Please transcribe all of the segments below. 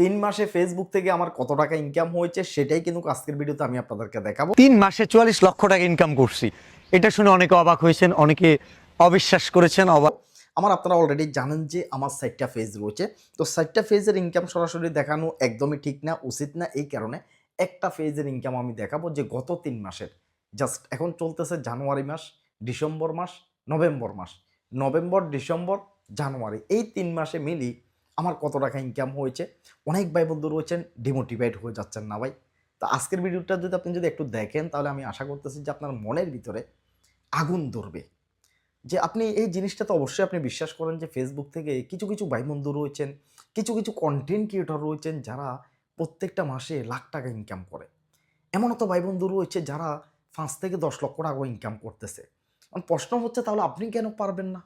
তিন মাসে ফেসবুক থেকে আমার কত টাকা ইনকাম হয়েছে সেটাই কিন্তু আজকের ভিডিওতে আমি আপনাদেরকে দেখাবো। তিন মাসে চুয়াল্লিশ লক্ষ টাকা ইনকাম করছি। এটা শুনে অনেকে অবাক হয়েছেন অনেকে অবিশ্বাস করেছেন অবাক আমার আপনারা অলরেডি জানেন যে আমার সাইটটা ফেজ রয়েছে। তো সাইটটা ফেজের ইনকাম সরাসরি দেখানো একদমই ঠিক না উচিত না। এই কারণে একটা ফেজের ইনকাম আমি দেখাবো যে গত তিন মাসের। জাস্ট এখন চলতেছে জানুয়ারি মাস ডিসেম্বর মাস নভেম্বর মাস। November December January. এই তিন মাসে মিলি আমার কত টাকা ইনকাম হয়েছে? অনেক ভাই বন্ধু রয়েছেন ডিমোটিভেট হয়ে যাচ্ছেন না ভাই। তো আজকের ভিডিওটা যদি আপনি যদি একটু দেখেন, তাহলে আমি আশা করতেছি যে আপনার মনের ভিতরে আগুন ধরবে। যে আপনি এই জিনিসটা তো অবশ্যই আপনি বিশ্বাস করেন যে ফেসবুক থেকে কিছু কিছু ভাই বন্ধু রয়েছেন, কিছু কিছু কন্টেন্ট ক্রিয়েটর রয়েছেন যারা প্রত্যেকটা মাসে লাখ টাকা ইনকাম করে। এমনও তো ভাই বন্ধু রয়েছে যারা পাঁচ থেকে দশ লক্ষ টাকা ইনকাম করতেছে। প্রশ্ন হচ্ছে, তাহলে আপনি কেন পারবেন না?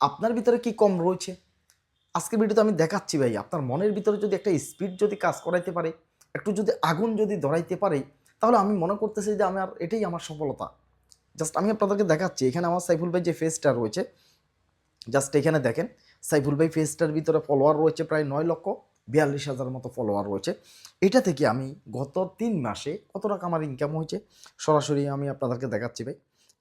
আপনার ভিতরে কি কম রয়েছে? আজকের ভিডিওতে আমি দেখাচ্ছি ভাই, আপনার মনের ভিতরে যদি একটা স্পিড যদি কাজ করাইতে পারে, একটু যদি আগুন যদি ধরাইতে পারে, তাহলে আমি মনে করতেছি যে আমার এটাই আমার সফলতা। জাস্ট আমি আপনাদেরকে দেখাচ্ছি, এখানে আমার সাইফুল ভাই যে ফেসটা রয়েছে জাস্ট এখানে দেখেন, সাইফুল ভাই ফেসটার ভিতরে ফলোয়ার রয়েছে প্রায় নয় লক্ষ বিয়াল্লিশ হাজার মতো ফলোয়ার রয়েছে। এটা থেকে আমি গত তিন মাসে কত টাকা আমার ইনকাম হয়েছে, সরাসরি আমি আপনাদেরকে দেখাচ্ছি ভাই।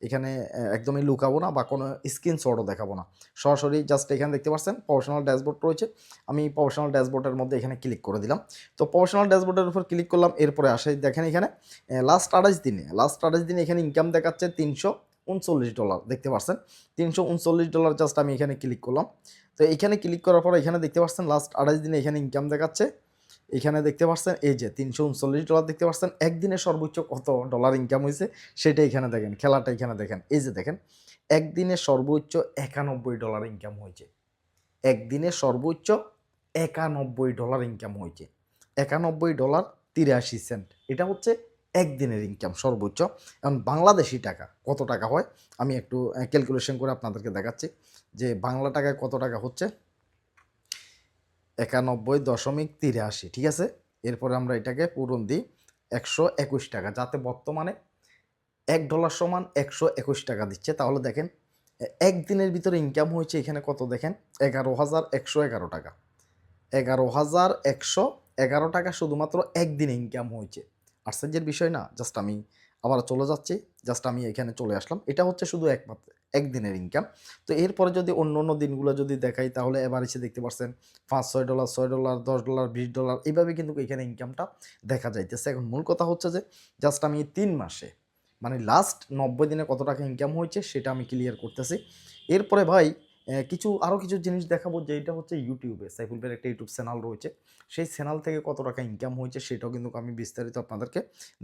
এখানে একদমই লুকাবো না বা কোনো স্ক্রিনশটও দেখাবো না। সরাসরি জাস্ট এখানে দেখতে পাচ্ছেন প্রফেশনাল ড্যাশবোর্ড রয়েছে। আমি প্রফেশনাল ড্যাশবোর্ডের মধ্যে এখানে ক্লিক করে দিলাম। তো প্রফেশনাল ড্যাশবোর্ডের উপর ক্লিক করলাম, এরপরে আসে দেখেন এখানে লাস্ট আঠাশ দিনে লাস্ট আঠাশ দিনে এখানে ইনকাম দেখাচ্ছে তিনশো উনচল্লিশ ডলার দেখতে পাচ্ছেন? তিনশো উনচল্লিশ ডলার জাস্ট আমি এখানে ক্লিক করলাম। তো এখানে ক্লিক করার পর এখানে দেখতে পাচ্ছেন লাস্ট আঠাশ দিনে এখানে ইনকাম দেখাচ্ছে এখানে দেখতে পাচ্ছেন, এই যে তিনশো উনচল্লিশ ডলার দেখতে পাচ্ছেন, একদিনে সর্বোচ্চ কত ডলার ইনকাম হয়েছে, সেটা এখানে দেখেন, খেলাটা এখানে দেখেন, এই যে দেখেন, একদিনে সর্বোচ্চ একানব্বই ডলার ইনকাম হয়েছে, একদিনে সর্বোচ্চ একানব্বই ডলার ইনকাম হয়েছে, একানব্বই ডলার তিরাশি সেন্ট এটা হচ্ছে একদিনের ইনকাম সর্বোচ্চ, এখন বাংলাদেশি টাকা কত টাকা হয়, আমি একটু ক্যালকুলেশন করে আপনাদেরকে দেখাচ্ছি, যে বাংলা টাকায় কত টাকা হচ্ছে একানব্বই দশমিক তিরাশি, ঠিক আছে? এরপরে আমরা এটাকে পূরণ দিই একশো একুশ টাকা, যাতে বর্তমানে এক ডলার সমান একশো একুশ টাকা দিচ্ছে। তাহলে দেখেন একদিনের ভিতরে ইনকাম হয়েছে এখানে কত দেখেন? এগারো হাজার একশো এগারো টাকা। এগারো হাজার একশো এগারো টাকা শুধুমাত্র একদিনে ইনকাম হয়েছে। আশ্চর্যের বিষয় না, জাস্ট আমি আবার চলে যাচ্ছি, জাস্ট আমি এখানে চলে আসলাম। এটা হচ্ছে শুধু একমাত্র একদিনের ইনকাম তো এরপরে যদি অন্য অন্য দিনগুলো যদি দেখাই, তাহলে এবার এসে দেখতে পাচ্ছেন পাঁচ ছয় ডলার ছয় ডলার দশ ডলার বিশ ডলার এইভাবে কিন্তু এখানে ইনকামটা দেখা যাইতেছে। এখন মূল কথা হচ্ছে যে জাস্ট আমি তিন মাসে মানে লাস্ট নব্বই দিনে কত টাকা ইনকাম হয়েছে সেটা আমি ক্লিয়ার করতেছি। এরপরে ভাই কিছু আরও কিছু জিনিস দেখাবো যে এটা হচ্ছে ইউটিউবে সাইফুল ভাইয়ের একটা ইউটিউব চ্যানেল রয়েছে। সেই চ্যানেল থেকে কত টাকা ইনকাম হয়েছে সেটাও কিন্তু আমি বিস্তারিত আপনাদেরকে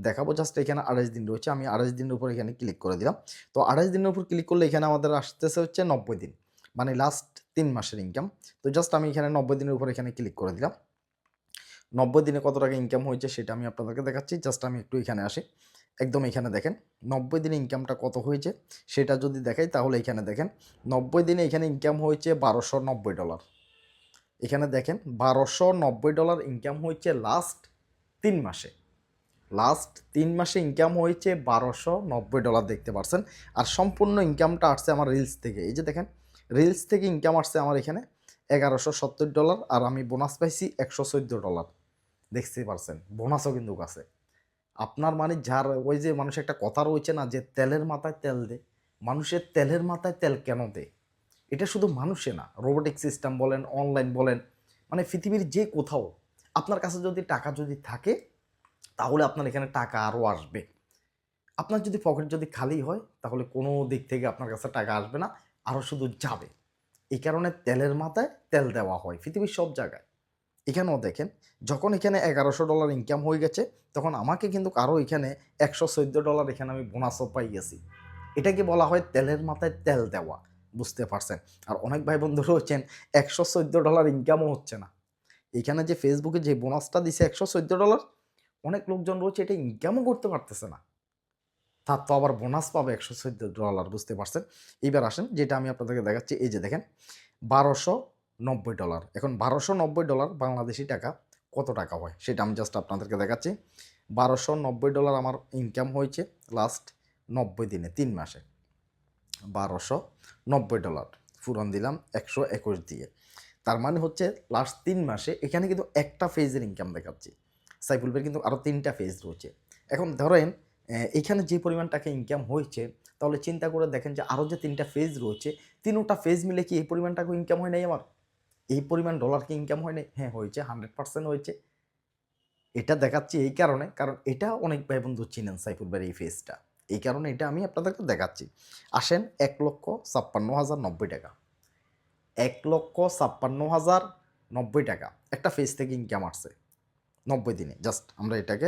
দেখাবো। জাস্ট এখানে আড়াইশ দিন রয়েছে। আমি আড়াইশ দিনের উপর এখানে ক্লিক করে দিলাম। তো আড়াইশ দিনের উপর ক্লিক করলে এখানে আমাদের আসতেছে হচ্ছে নব্বই দিন। মানে লাস্ট তিন মাসের ইনকাম তো জাস্ট আমি এখানে নব্বই দিনের উপর এখানে ক্লিক করে দিলাম। নব্বই দিনে কত টাকা ইনকাম হয়েছে সেটা আমি আপনাদেরকে দেখাচ্ছি। জাস্ট আমি একটু এখানে আসি। একদম এখানে দেখেন, নব্বই দিনে ইনকামটা কত হয়েছে সেটা যদি দেখাই তাহলে এখানে দেখেন, নব্বই দিনে এখানে ইনকাম হয়েছে বারোশো নব্বই ডলার এখানে দেখেন, বারোশো নব্বই ডলার ইনকাম হয়েছে লাস্ট তিন মাসে। লাস্ট তিন মাসে ইনকাম হয়েছে বারোশো নব্বই ডলার দেখতে পারছেন। আর সম্পূর্ণ ইনকামটা আসছে আমার রিলস থেকে। এই যে দেখেন রিলস থেকে ইনকাম আসছে আমার এখানে এগারোশো সত্তর ডলার আর আমি বোনাস পাইছি একশো চোদ্দ ডলার দেখতে পারছেন বোনাসও কিন্তু আছে। আপনার মানে যার ওই যে মানুষ একটা কথা রয়েছে না যে তেলের মাথায় তেল দে, মানুষের তেলের মাথায় তেল কেন দেয় এটা শুধু মানুষে না রোবোটিক সিস্টেম বলেন অনলাইন বলেন মানে পৃথিবীর যে কোথাও, আপনার কাছে যদি টাকা যদি থাকে, তাহলে আপনার এখানে টাকা আরও আসবে। আপনার যদি পকেট যদি খালি হয়, তাহলে কোনো দিক থেকে আপনার কাছে টাকা আসবে না, আরও শুধু যাবে। এই কারণে তেলের মাথায় তেল দেওয়া হয়, পৃথিবীর সব জায়গায়। এখানেও দেখেন, যখন এখানে এগারোশো ডলার ইনকাম হয়ে গেছে, তখন আমাকে কিন্তু আরও এখানে একশো চোদ্দ ডলার এখানে আমি বোনাসও পাই গেছি। এটাকে বলা হয় তেলের মাথায় তেল দেওয়া, বুঝতে পারছেন? আর অনেক ভাই বন্ধু রয়েছেন একশো চোদ্দ ডলার ইনকামও হচ্ছে না। এখানে যে ফেসবুকে যে বোনাসটা দিছে একশো চোদ্দ ডলার অনেক লোকজন রয়েছে এটা ইনকামও করতে পারতেছে না। তার তো আবার বোনাস পাবে একশো চোদ্দ ডলার বুঝতে পারছেন? এইবার আসেন, যেটা আমি আপনাদেরকে দেখাচ্ছি, এই যে দেখেন, বারোশো নব্বই ডলার। এখন বারোশো নব্বই ডলার বাংলাদেশি টাকা কত টাকা হয়? সেটা আমি জাস্ট আপনাদেরকে দেখাচ্ছি। বারোশো নব্বই ডলার আমার ইনকাম হয়েছে লাস্ট নব্বই দিনে, তিন মাসে। বারোশো নব্বই ডলার। ফুরন দিলাম একশো একুশ দিয়ে। তার মানে হচ্ছে লাস্ট তিন মাসে এখানে কিন্তু একটা ফেজের ইনকাম দেখাচ্ছি। সাইফুল কিন্তু আরও তিনটা ফেজ রয়েছে। এখন ধরেন এখানে যে পরিমাণ টাকা ইনকাম হয়েছে, তাহলে চিন্তা করে দেখেন যে আরও যে তিনটা ফেজ রয়েছে, তিনোটা ফেজ মিলে কি এই পরিমাণ টাকা ইনকাম হয় নাই আমার? এই পরিমাণ ডলার কি ইনকাম হয় নাই হ্যাঁ হয়েছে হান্ড্রেড পার্সেন্ট হয়েছে। এটা দেখাচ্ছি এই কারণে, কারণ এটা অনেক ভাই বন্ধু চিনেন সাইফুল ভাইয়ের এই ফেজটা এই কারণে এটা আমি আপনাদেরকে দেখাচ্ছি। আসেন, এক লক্ষ ছাপ্পান্ন হাজার নব্বই টাকা। এক লক্ষ ছাপ্পান্ন হাজার নব্বই টাকা। একটা ফেস থেকে ইনকাম আসছে। নব্বই দিনে। জাস্ট আমরা এটাকে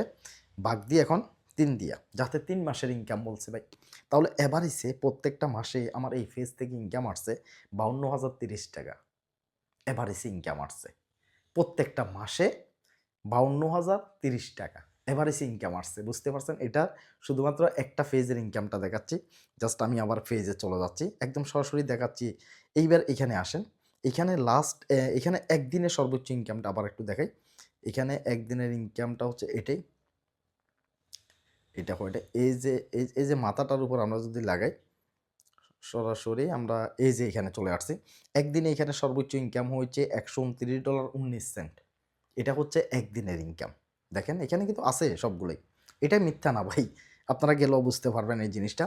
ভাগ দিয়ে এখন তিন দিয়া। যাতে তিন মাসের ইনকাম বলছে ভাই। তাহলে এভারেজে প্রত্যেকটা মাসে আমার এই ফেজ থেকে ইনকাম আসছে বাউন্ন হাজার তিরিশ টাকা। এভারেজে ইনকাম আসছে। প্রত্যেকটা মাসে বাউন্ন হাজার তিরিশ টাকা এভারেজে ইনকাম আসছে। বুঝতে পারছেন? এটা শুধুমাত্র একটা ফেজের ইনকামটা দেখাচ্ছি। জাস্ট আমি আবার ফেজে চলে যাচ্ছি। একদম সরাসরি দেখাচ্ছি। এইবার এখানে আসেন। এখানে লাস্ট এখানে একদিনের সর্বোচ্চ ইনকামটা আবার একটু দেখাই। এখানে একদিনের ইনকামটা হচ্ছে এটাই। এটা হয় এই যে এই যে মাথাটার উপর আমরা যদি লাগাই সরাসরি আমরা এই যে এখানে চলে আসছি, একদিনে এখানে সর্বোচ্চ ইনকাম হয়েছে একশো উনত্রিশ ডলার উনিশ সেন্ট এটা হচ্ছে একদিনের ইনকাম দেখেন, এখানে কিন্তু আছে সবগুলোই। এটা মিথ্যা না ভাই। আপনারা গেলেও বুঝতে পারবেন এই জিনিসটা।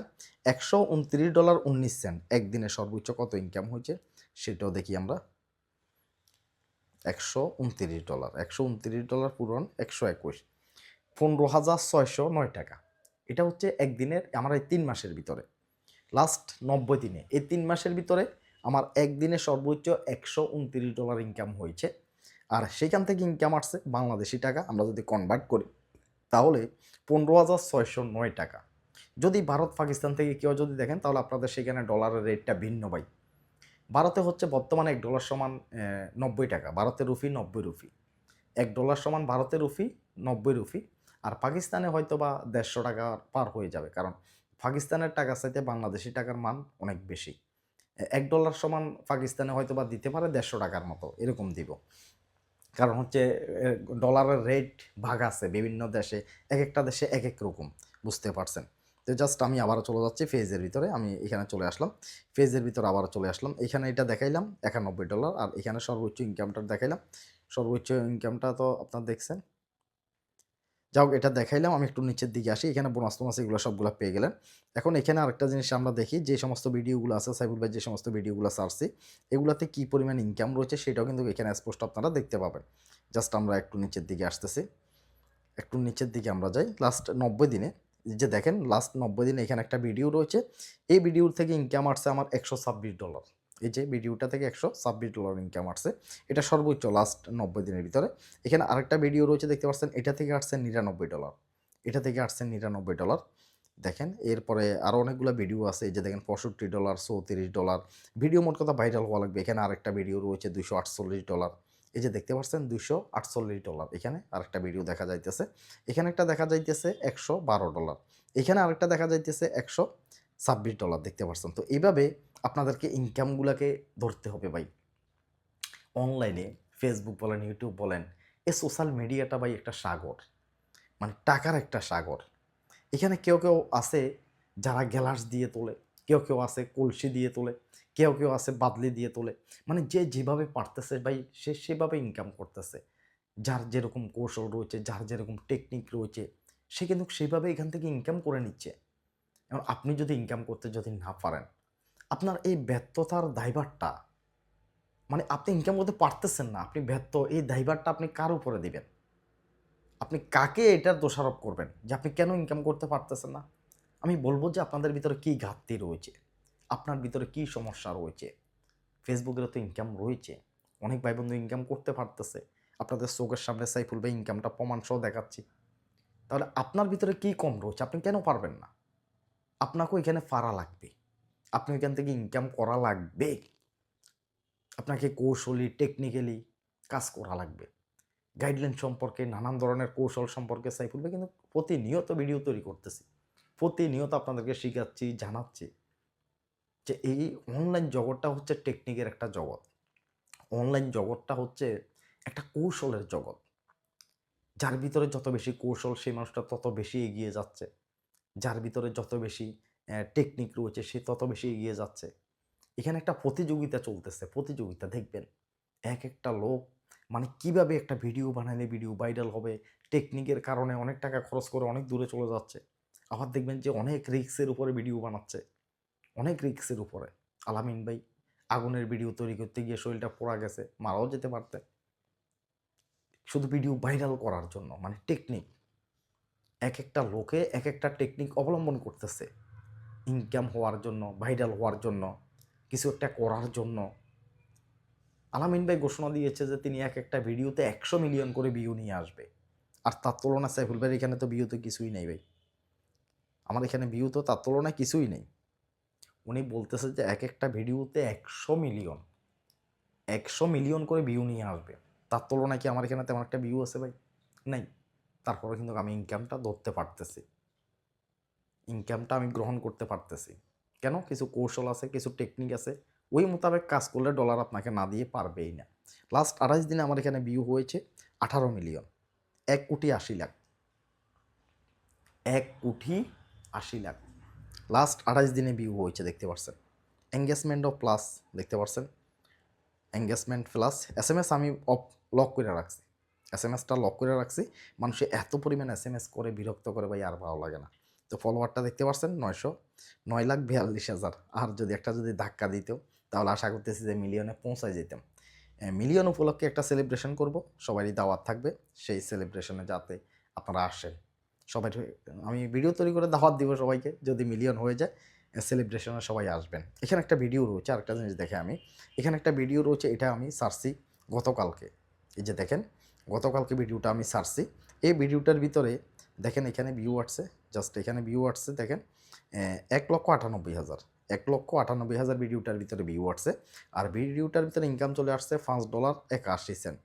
একশো উনত্রিশ ডলার উনিশ সেন্ট একদিনে সর্বোচ্চ কত ইনকাম হয়েছে সেটাও দেখি আমরা। একশো উনত্রিশ ডলার, একশো উনত্রিশ ডলার পূরণ একশো একুশ। পনেরো হাজার ছয়শো নয় টাকা। এটা হচ্ছে একদিনের, আমার এই তিন মাসের ভিতরে। লাস্ট নব্বই দিনে। এই তিন মাসের ভিতরে আমার একদিনে সর্বোচ্চ একশো উনত্রিশ ডলার ইনকাম হয়েছে। আর সেখান থেকে ইনকাম আসছে বাংলাদেশি টাকা। আমরা যদি কনভার্ট করি, তাহলে পনেরো হাজার ছয়শো নয় টাকা। যদি ভারত, পাকিস্তান থেকে কেউ যদি দেখেন, তাহলে আপনাদের সেখানে ডলারের রেটটা ভিন্ন ভাই। ভারতে হচ্ছে বর্তমানে এক ডলার সমান নব্বই টাকা। ভারতের রুফি নব্বই রুফি এক ডলার সমান ভারতের রুফি নব্বই রুফি আর পাকিস্তানে হয়তো বা দেড়শো টাকা পার হয়ে যাবে। কারণ পাকিস্তানের টাকা চাইতে বাংলাদেশি টাকার মান অনেক বেশি। এক ডলার সমান পাকিস্তানে হয়তো বা দিতে পারে দেড়শো টাকার মতো, এরকম দিব। কারণ হচ্ছে ডলারের রেট ভাগ আছে বিভিন্ন দেশে, এক একটা দেশে এক এক রকম, বুঝতে পারছেন? তো জাস্ট আমি আবারও চলে যাচ্ছি ফেজের ভিতরে, আমি এখানে চলে আসলাম। ফেজের ভিতরে আবারও চলে আসলাম, এখানে এটা দেখাইলাম, একানব্বই ডলার, আর এখানে সর্বোচ্চ ইনকামটা দেখাইলাম। সর্বোচ্চ ইনকামটা তো আপনার দেখছেন যাও এটা দেখাইলাম, আমি একটু নিচের দিকে আসি। এখানে বোনাস টোনাস এগুলো সবগুলো পেয়ে গেলেন। এখন এখানে আরেকটা জিনিস আমরা দেখি, যে সমস্ত ভিডিওগুলো আছে সাইবুল ভাই যে সমস্ত ভিডিওগুলো সারছি এগুলোতে কী পরিমাণ ইনকাম রয়েছে সেটাও কিন্তু এখানে স্পষ্ট আপনারা দেখতে পাবেন। জাস্ট আমরা একটু নিচের দিকে আসতেছি। একটু নিচের দিকে আমরা যাই। লাস্ট নব্বই দিনে যে দেখেন লাস্ট নব্বই দিনে এখানে একটা ভিডিও রয়েছে। এই ভিডিওর থেকে ইনকাম আসছে আমার একশো ছাব্বিশ ডলার এই যে ভিডিওটা থেকে একশো ছাব্বিশ ডলার ইনকাম আসছে, এটা সর্বোচ্চ লাস্ট নব্বই দিনের ভিতরে। এখানে আরেকটা ভিডিও রয়েছে, দেখতে পাচ্ছেন, এটা থেকে আসছে নিরানব্বই ডলার। এটা থেকে আসছে নিরানব্বই ডলার। দেখেন, এরপরে আরও অনেকগুলো ভিডিও আছে, এই যে দেখেন, পঁয়ষট্টি ডলার, চৌত্রিশ ডলার। ভিডিও মোট কথা ভাইরাল হওয়া লাগবে। এখানে আরেকটা ভিডিও রয়েছে দুশো আটচল্লিশ ডলার। এই যে দেখতে পাচ্ছেন দুশো আটচল্লিশ ডলার। এখানে আরেকটা ভিডিও দেখা যাইতেছে। এখানে একটা দেখা যাইতেছে একশো বারো ডলার। এখানে আরেকটা দেখা যাইতেছে একশো ছাব্বিশ ডলার, দেখতে পাচ্ছেন। তো এইভাবে আপনাদেরকে ইনকামগুলোকে ধরতে হবে ভাই। অনলাইনে ফেসবুক বলেন ইউটিউব বলেন এ সোশ্যাল মিডিয়াটা ভাই একটা সাগর। মানে টাকার একটা সাগর। এখানে কেউ কেউ আছে যারা গ্যালাস দিয়ে তোলে, কেউ কেউ আছে কলসি দিয়ে তোলে, কেউ কেউ আছে বাদলি দিয়ে তোলে। মানে যে যেভাবে পারতেছে ভাই, সে সেভাবে ইনকাম করতেছে। যার যেরকম কৌশল রয়েছে, যার যেরকম টেকনিক রয়েছে, সে কিন্তু সেভাবে এখান থেকে ইনকাম করে নিচ্ছে। এবং আপনি যদি ইনকাম করতে যদি না পারেন আপনার এই ব্যর্থতার দায়ভারটা মানে আপনি ইনকাম করতে পারতেছেন না, আপনি ব্যর্থ, এই দায়ভারটা আপনি কার উপরে দিবেন? আপনি কাকে এটার দোষারোপ করবেন যে আপনি কেন ইনকাম করতে পারতেছেন না? আমি বলব যে আপনাদের ভিতরে কী ঘাটতি রয়েছে? আপনার ভিতরে কী সমস্যা রয়েছে? ফেসবুকের তো ইনকাম রয়েছে, অনেক ভাই বন্ধু ইনকাম করতে পারতেছে, আপনাদের চোখের সামনে সাইফুল ভাই ইনকামটা প্রমাণ সহ দেখাচ্ছি। তাহলে আপনার ভিতরে কী কম রয়েছে? আপনি কেন পারবেন না? আপনাকেও এখানে ফাড়া লাগবে। আপনি এখান থেকে ইনকাম করা লাগবে। আপনাকে কৌশলী টেকনিক্যালি কাজ করা লাগবে। গাইডলাইন সম্পর্কে, নানান ধরনের কৌশল সম্পর্কে সাইফুল ভাই, কিন্তু প্রতিনিয়ত ভিডিও তৈরি করতেছি। প্রতিনিয়ত আপনাদেরকে শেখাচ্ছি, জানাচ্ছি যে এই অনলাইন জগৎটা হচ্ছে টেকনিকের একটা জগৎ। অনলাইন জগৎটা হচ্ছে একটা কৌশলের জগৎ। যার ভিতরে যত বেশি কৌশল, সেই মানুষটা তত বেশি এগিয়ে যাচ্ছে। যার ভিতরে যত বেশি টেকনিক রয়েছে, সে তত বেশি এগিয়ে যাচ্ছে। এখানে একটা প্রতিযোগিতা চলতেছে, প্রতিযোগিতা দেখবেন, এক একটা লোক মানে কীভাবে একটা ভিডিও বানালে ভিডিও ভাইরাল হবে টেকনিকের কারণে অনেক টাকা খরচ করে অনেক দূরে চলে যাচ্ছে। আবার দেখবেন যে অনেক রিক্সের উপরে ভিডিও বানাচ্ছে, অনেক রিক্সের উপরে। আলামিন ভাই, আগুনের ভিডিও তৈরি করতে গিয়ে শরীরটা পোড়া গেছে, মারাও যেতে পারতে শুধু ভিডিও ভাইরাল করার জন্য মানে টেকনিক এক একটা লোকে এক একটা টেকনিক অবলম্বন করতেছে। ইনকাম হওয়ার জন্য ভাইরাল হওয়ার জন্য, কিছু একটা করার জন্য। আলামিন ভাই ঘোষণা দিয়েছে যে তিনি এক একটা ভিডিওতে একশো মিলিয়ন করে ভিউ নিয়ে আসবে। আর তার তুলনায় সাইফুল ভাইয়ের এখানে তো ভিউ তো কিছুই নেই ভাই। আমার এখানে ভিউ তো তার তুলনায় কিছুই নেই। উনি বলতেছে যে এক একটা ভিডিওতে একশো মিলিয়ন একশো মিলিয়ন করে ভিউ নিয়ে আসবে। তার তুলনায় কি আমার এখানে তেমন একটা ভিউ আছে ভাই? নেই। তারপরে কিন্তু আমি ইনকামটা ধরতে পারতেছি। ইনকামটা আমি গ্রহণ করতে পারতেছি। কেন? কিছু কৌশল আছে, কিছু টেকনিক আছে, ওই মোতাবেক কাজ করলে ডলার আপনাকে না দিয়ে পারবেই না। লাস্ট আঠাশ দিনে আমার এখানে ভিউ হয়েছে আঠারো মিলিয়ন এক কোটি আশি লাখ। এক কোটি আশি লাখ। লাস্ট আঠাশ দিনে ভিউ হয়েছে, দেখতে পাচ্ছেন এঙ্গেজমেন্ট অফ প্লাস দেখতে পাচ্ছেন engagement plus S M S আমি অফ লক করে রাখছি। এস এম এসটা লক করে রাখছি। মানুষে এত পরিমাণ এস এম এস করে, বিরক্ত করে ভাই, আর ভালো লাগে না। তো ফলোয়ারটা দেখতে পাচ্ছেন নয়শো। নয় লাখ বিয়াল্লিশ হাজার। আর যদি একটা যদি ধাক্কা দিত তাহলে আশা করতেছি যে মিলিয়নে পৌঁছায় যেতাম। মিলিয়ন উপলক্ষে একটা সেলিব্রেশন করব। সবারই দাওয়াত থাকবে। সেই সেলিব্রেশনে যাতে আপনারা আসেন। সবাই আমি ভিডিও তৈরি করে দাওয়াত দিব সবাইকে। যদি মিলিয়ন হয়ে যায় সেলিব্রেশনে সবাই আসবেন। এখানে একটা ভিডিও রয়েছে। আরেকটা জিনিস দেখে আমি। এখানে একটা ভিডিও রয়েছে। এটা আমি সারছি গতকালকে। এই যে দেখেন, গতকালকে ভিডিওটা আমি সারছি। এই ভিডিওটার ভিতরে দেখেন এখানে ভিউ আসছে জাস্ট এখানে ভিউ আসছে, দেখেন এক লক্ষ আটানব্বই হাজার, এক লক্ষ আটানব্বই হাজার ভিডিওটার ভিতরে ভিউ আসছে, আর ভিডিওটার ভিতরে ইনকাম চলে আসছে পাঁচ ডলার একাশি সেন্ট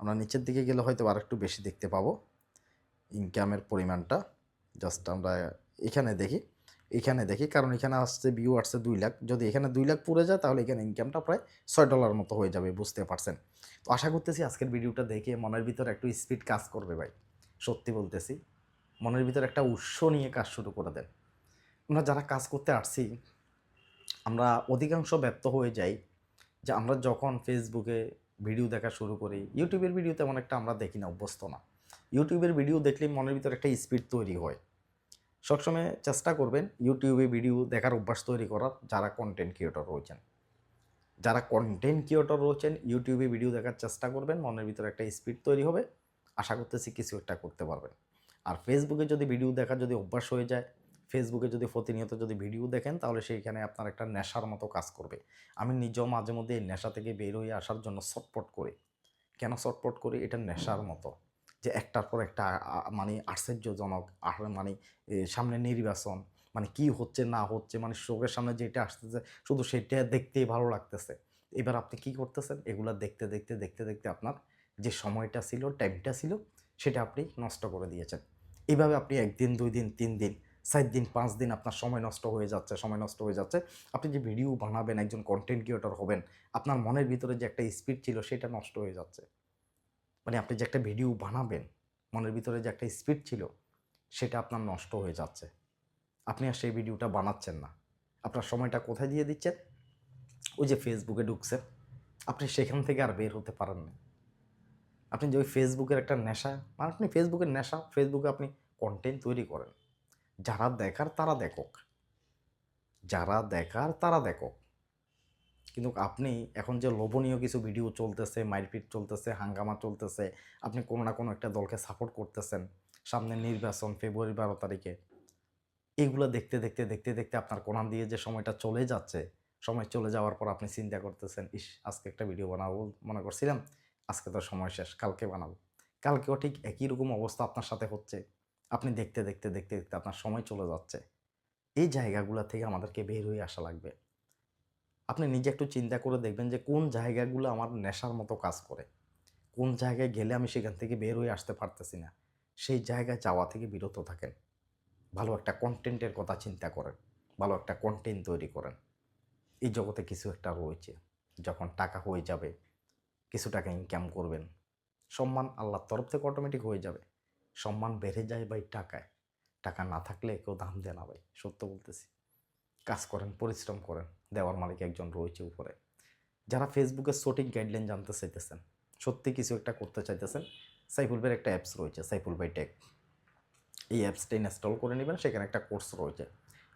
আমরা নিচের দিকে গেলে হয়তো আর একটু বেশি দেখতে পাবো ইনকামের পরিমাণটা জাস্ট আমরা এখানে দেখি এখানে দেখি, কারণ এখানে আসছে ভিউ আসছে দুই লাখ, যদি এখানে দুই লাখ পড়ে যায়, তাহলে এখানে ইনকামটা প্রায় ছয় ডলার মতো হয়ে যাবে, বুঝতে পারছেন? তো আশা করতেছি আজকের ভিডিওটা দেখে মনের ভিতরে একটু স্পিড কাজ করবে ভাই। সত্যি বলতেছি, মনের ভিতরে একটা উৎস নিয়ে কাজ শুরু করে দেন। আমরা যারা কাজ করতে আসছি, আমরা অধিকাংশ ব্যর্থ হয়ে যাই যে আমরা যখন ফেসবুকে ভিডিও দেখা শুরু করি, ইউটিউবের ভিডিও তেমন একটা আমরা দেখি না, অভ্যস্ত না। ইউটিউবের ভিডিও দেখলে মনের ভিতরে একটা স্পিড তৈরি হয়। সবসময় চেষ্টা করবেন ইউটিউবে ভিডিও দেখার অভ্যাস তৈরি করার, যারা কন্টেন্ট ক্রিয়েটর রয়েছেন। যারা কন্টেন্ট ক্রিয়েটর রয়েছেন, ইউটিউবে ভিডিও দেখার চেষ্টা করবেন, মনের ভিতরে একটা স্পিড তৈরি হবে। আশা করতেছি কিছু একটা করতে পারবেন। আর ফেসবুকে যদি ভিডিও দেখা যদি অভ্যাস হয়ে যায় ফেসবুকে যদি প্রতিনিয়ত যদি ভিডিও দেখেন, তাহলে সেইখানে আপনার একটা নেশার মতো কাজ করবে। আমি নিজেও মাঝে মধ্যে এই নেশা থেকে বের হয়ে আসার জন্য ছটপট করি। কেন ছটপট করি? এটা নেশার মতো। যে একটার পর একটা মানে আশ্চর্যজনক আর মানে সামনে নির্বাচন মানে কি হচ্ছে, না হচ্ছে মানে চোখের সামনে যেটা আসতেছে, শুধু সেটা দেখতেই ভালো লাগতেছে। এবার আপনি কি করতেছেন? এগুলা দেখতে দেখতে দেখতে দেখতে আপনার যে সময়টা ছিল টাইমটা ছিল, সেটা আপনি নষ্ট করে দিয়েছেন। এইভাবে আপনি একদিন, দুই দিন, তিন দিন, চার দিন, পাঁচ দিন আপনার সময় নষ্ট হয়ে যাচ্ছে, সময় নষ্ট হয়ে যাচ্ছে। আপনি যে ভিডিও বানাবেন, একজন কন্টেন্ট ক্রিয়েটর হবেন, আপনার মনের ভিতরে যে একটা স্পিড ছিল, সেটা নষ্ট হয়ে যাচ্ছে। মানে আপনি যে একটা ভিডিও বানাবেন, মনের ভিতরে যে একটা স্পিড ছিল, সেটা আপনার নষ্ট হয়ে যাচ্ছে। আপনি আর সেই ভিডিওটা বানাচ্ছেন না। আপনার সময়টা কোথায় দিয়ে দিচ্ছেন? ওই যে ফেসবুকে ঢুকছেন। আপনি সেখান থেকে আর বের হতে পারেন না। আপনি যে ওই ফেসবুকের একটা নেশা মানে আপনি ফেসবুকের নেশা, ফেসবুকে আপনি কন্টেন্ট তৈরি করেন। যারা দেখার তারা দেখক। যারা দেখার তারা দেখক। কিন্তু আপনি এখন যে লোভনীয় কিছু ভিডিও চলতেছে, মারপিট চলতেছে, হাঙ্গামা চলতেছে, আপনি কোনো না কোনো একটা দলকে সাপোর্ট করতেছেন, সামনে নির্বাচন ফেব্রুয়ারি বারো তারিখে এইগুলো দেখতে দেখতে দেখতে দেখতে আপনার কোনান দিয়ে যে সময়টা চলে যাচ্ছে, সময় চলে যাওয়ার পর আপনি চিন্তা করতেছেন, ইস, আজকে একটা ভিডিও বানাবো। মনে করছিলাম আজকে তো সময় শেষ, কালকে বানাবো। কালকেও ঠিক একই রকম অবস্থা আপনার সাথে হচ্ছে। আপনি দেখতে দেখতে দেখতে দেখতে আপনার সময় চলে যাচ্ছে। এই জায়গাগুলো থেকে আমাদেরকে বের হয়ে আসা লাগবে। আপনি নিজে একটু চিন্তা করে দেখবেন যে কোন জায়গাগুলো আমার নেশার মতো কাজ করে। কোন জায়গায় গেলে আমি সেখান থেকে বের হয়ে আসতে পারতেছি না। সেই জায়গায় যাওয়া থেকে বিরত থাকেন। ভালো একটা কন্টেন্টের কথা চিন্তা করেন। ভালো একটা কন্টেন্ট তৈরি করেন। এই জগতে কিছু একটা রয়েছে। যখন টাকা হয়ে যাবে কিছু টাকা ইনকাম করবেন। সম্মান আল্লাহর তরফ থেকে অটোমেটিক হয়ে যাবে। সম্মান বেড়ে যায় ভাই টাকায়। টাকা না থাকলে কেউ দাম দেয় না ভাই, সত্য বলতেছি। কাজ করেন, পরিশ্রম করেন, দেওয়ার মালিক একজন রয়েছে উপরে। যারা ফেসবুকের সঠিক গাইডলাইন জানতে চাইতেছেন, সত্যি কিছু একটা করতে চাইতেছেন, সাইফুল ভাইয়ের একটা অ্যাপস রয়েছে, সাইফুল ভাই টেক এই অ্যাপসটা ইনস্টল করে নেবেন, সেখানে একটা কোর্স রয়েছে।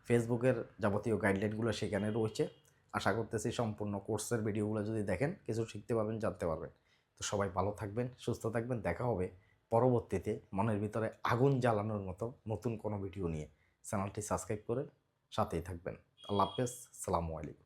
ফেসবুকের যাবতীয় গাইডলাইনগুলো সেখানে রয়েছে। আশা করতেছি সম্পূর্ণ কোর্সের ভিডিওগুলো যদি দেখেন, কিছু শিখতে পারবেন, জানতে পারবেন। তো সবাই ভালো থাকবেন, সুস্থ থাকবেন, দেখা হবে পরবর্তীতে মনের ভিতরে আগুন জ্বালানোর মতো নতুন কোনো ভিডিও নিয়ে। চ্যানেলটি সাবস্ক্রাইব করে সাথেই থাকবেন। আল্লাহ হাফেজ, সালামু আলাইকুম।